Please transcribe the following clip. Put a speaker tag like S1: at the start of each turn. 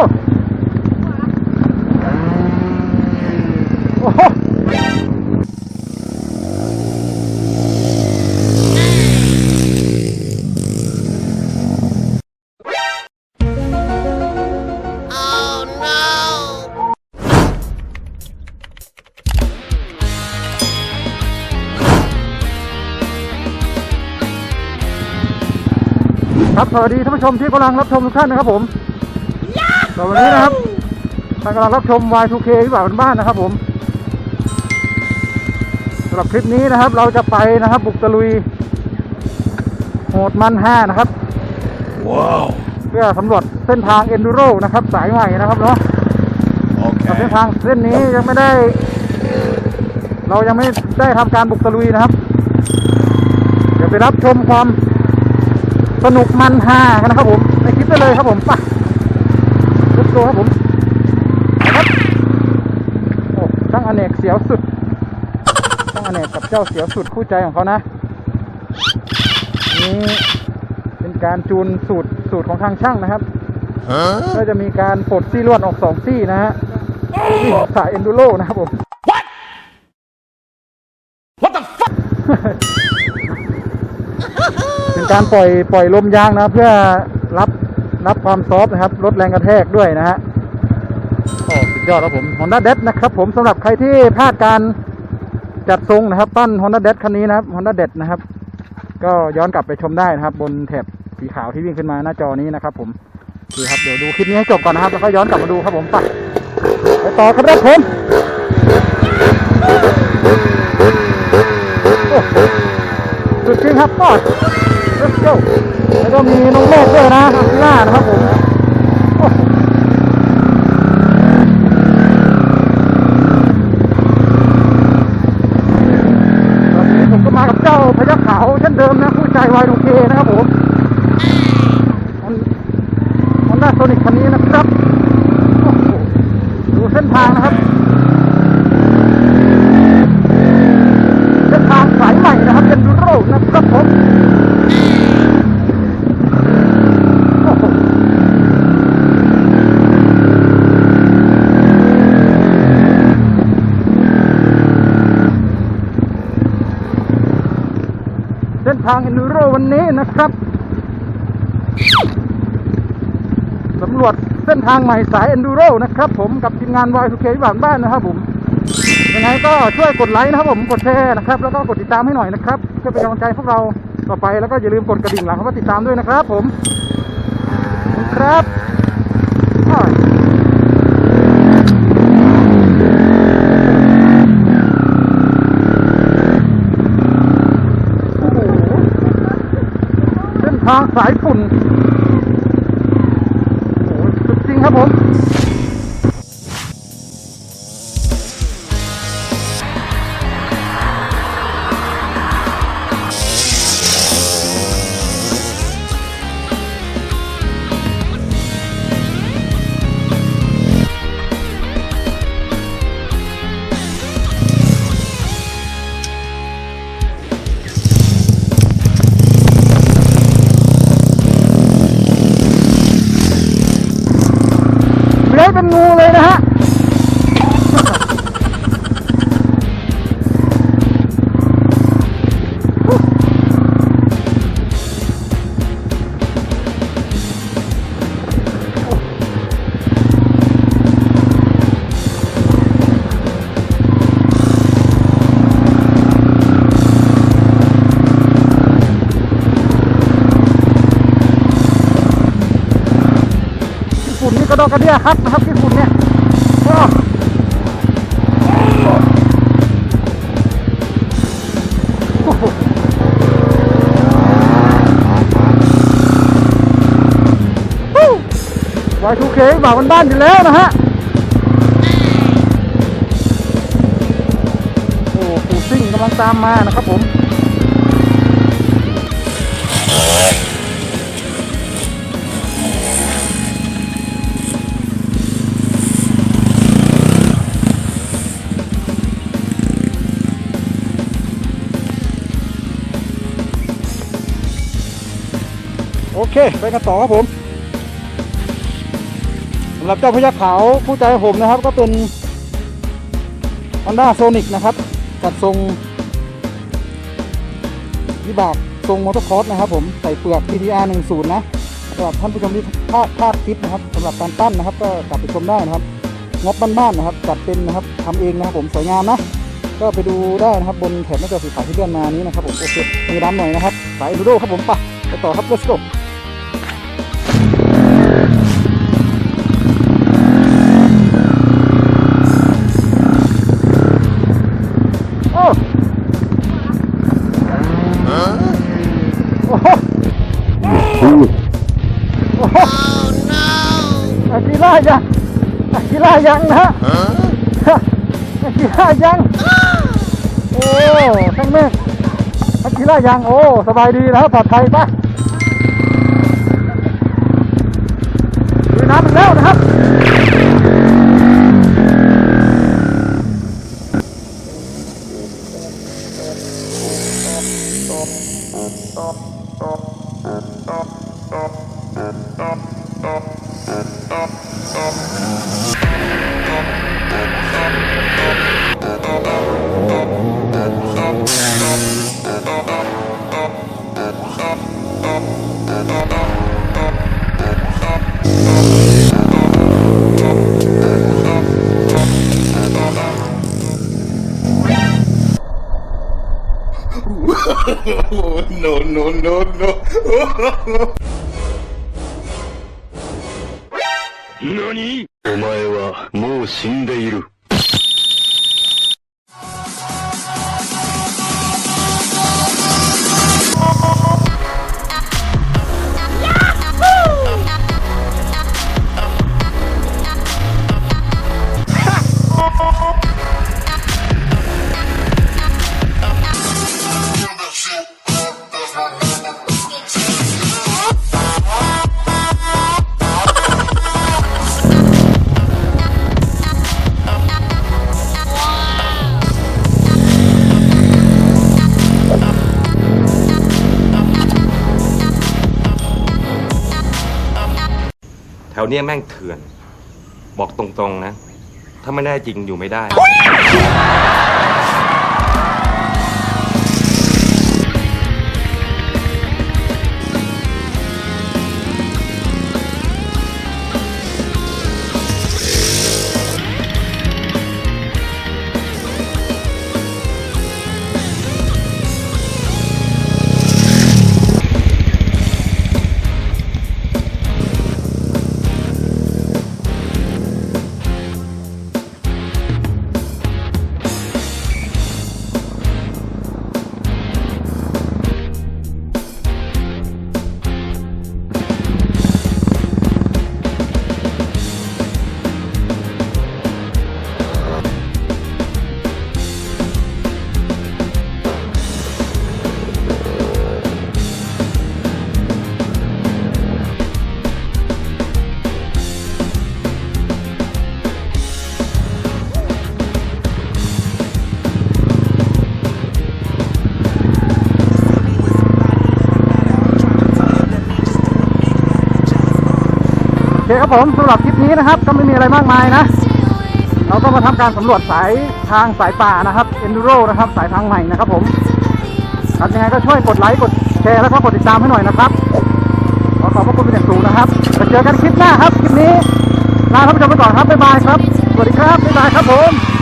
S1: โอ้โหครับสวัสดีท่านผู้ชมที่กำลังรับชมทุกท่านนะครับผม สวัสดีนะครับท่านกำลังรับชม Y2K วิบากบ้านๆนะครับผมสำหรับคลิปนี้นะครับ เราจะไปนะครับ บุกตะลุย โหดมันห้านะครับ
S2: ว้าว
S1: เพื่อสำรวจเส้นทางเอนดูโรนะครับ สายใหม่นะครับเนาะ
S2: โอเค
S1: กับเส้นทางเส้นนี้ยังไม่ได้ เรายังไม่ได้ทำการบุกตะลุยนะครับ เดี๋ยวไปรับชมความสนุกมันฮากันนะครับผม ในคลิปได้เลยครับผมไปลุ กตัวครับผมไปครับโอ้ช่างอเนกเสียวสุดช่างอเนกกับเจ้าเสียวสุดคู่ใจของเขานะนี่เป็นการจูนสูตรสูตรของทางช่างนะครับ
S2: ฮะ
S1: ก็จะมีการปลดซี่ลวดออกสองซี่นะฮะนี่สายเอนดูโรนะครับผม
S2: What the fuck
S1: เป็นการปล่อยปล่อยลมยางนะเพื่อรับ รับความซอฟนะครับลดแรงกระแทกด้วยนะฮะโอ้สุดยอดครับผม Honda d e นะครับผมสำหรับใครที่พลาดการจัดทรงนะครับ ปั้น Honda d e คันนี้นะครับ Honda d e นะครับ ก็ย้อนกลับไปชมได้นะครับ บนแถบสีขาวที่วิ่งขึ้นมาหน้าจอนี้นะครับ ผมโอครับเดี๋ยวดูคลิปนี้ให้จบก่อนนะครับแล้วก็ย้อนกลับมาดูครับผมไปไปต่อครับผมโอ้โหสุดจริงครับปอด let's go แล้วก็มีน้องโมกด้วยนะอาซิล่านะครับผมโอ้โหตอนนี้ผมก็มากับเจ้าพยัคฆ์ขาวเช่นเดิมนะคู่ใจวายดูเคนะครับผมฮอนด้าโซนิกคันนี้นะครับโอ้โหดูเส้นทางนะครับ เส้นทางสายใหม่นะครับเป็นดูโรนะครับผมโอ้โหเส้นทางเอนดูโรวันนี้นะครับสำรวจเส้นทางใหม่สายเอนดูโรนะครับ ผมกับทีมงานวายทูเคที่บ้านบ้านนะครับผมยังไงก็ช่วยกดไลค์นะครับผมกดแชร์นะครับ แล้วก็กดติดตามให้หน่อยนะครับเพื่อเป็นกำลังใจพวกเราต่อไปแล้วก็อย่าลืมกดกระดิ่งหลังแล้วก็ติดตามด้วยนะครับ ผมขอบคุณครับอ้าวโอ้โห เส้นทาสายฝุ่นโอ้สุดจริงครับผม เลื้อยเป็นงูเลยนะฮะ กระเดียครับนะครับขี้ฝุ่นเนี่ยโอ้โอ้โหฮู้ Y2K บ่าวบ้านอยู่แล้วนะฮะโอ้ฟูซิ่งกำลังตามมานะครับผม โอเค ไปกันต่อครับผมสำหรับเจ้าพยักขาวผู้ใจผมนะครับ ก็เป็น Honda Sonic นะครับจัดทรงวิบากทรงมอเตอร์คอร์สนะครับ ผมใส่เปลือก PTR 10นะสำหรับท่านผู้ชมที่พลาดพลาดคลิปนะครับสำหรับการปั้นนะครับ ก็กลับไปชมได้นะครับงบบ้านๆนะครับ จัดเป็นนะครับทำเองนะครับ ผมสวยงามนะก็ไปดูได้นะครับบนแถบหน้าจอสีขาวที่เลื่อนมานี้นะครับผมโอเคมีร้านหน่อยนะครับสายดูโดครับผมไปไปต่อครับ let's go อากิล่ายังนะนักกีฬายัง โอ้ช่างเมฆนักกีฬายัง โอ้ สบายดีนะครับปลอดภัยปะดูน้ำมันแล้วนะครับ
S2: Oh, no, no, no, no. 何お前はもう死んでいる。
S3: เนี้ยแม่งเถื่อน บอกตรงๆนะ ถ้าไม่ได้จริงอยู่ไม่ได้
S1: คครับผมสำหรับคลิปนี้นะครับ ก็ไม่มีอะไรมากมายนะ เราก็มาทำการสำรวจสายทางสายป่านะครับ Enduro นะครับสายทางใหม่นะครับผมครับยังไงก็ช่วยกดไลค์กดแชร์แล้วก็กดติดตามให้หน่อยนะครับขอขอบพระคุณเป็นอย่างสูงนะครับเจอกันคลิปหน้าครับคลิปนี้ลาท่านผู้ชมไปก่อนครับบ๊ายบายครับสวัสดีครับบ๊ายบายครับผม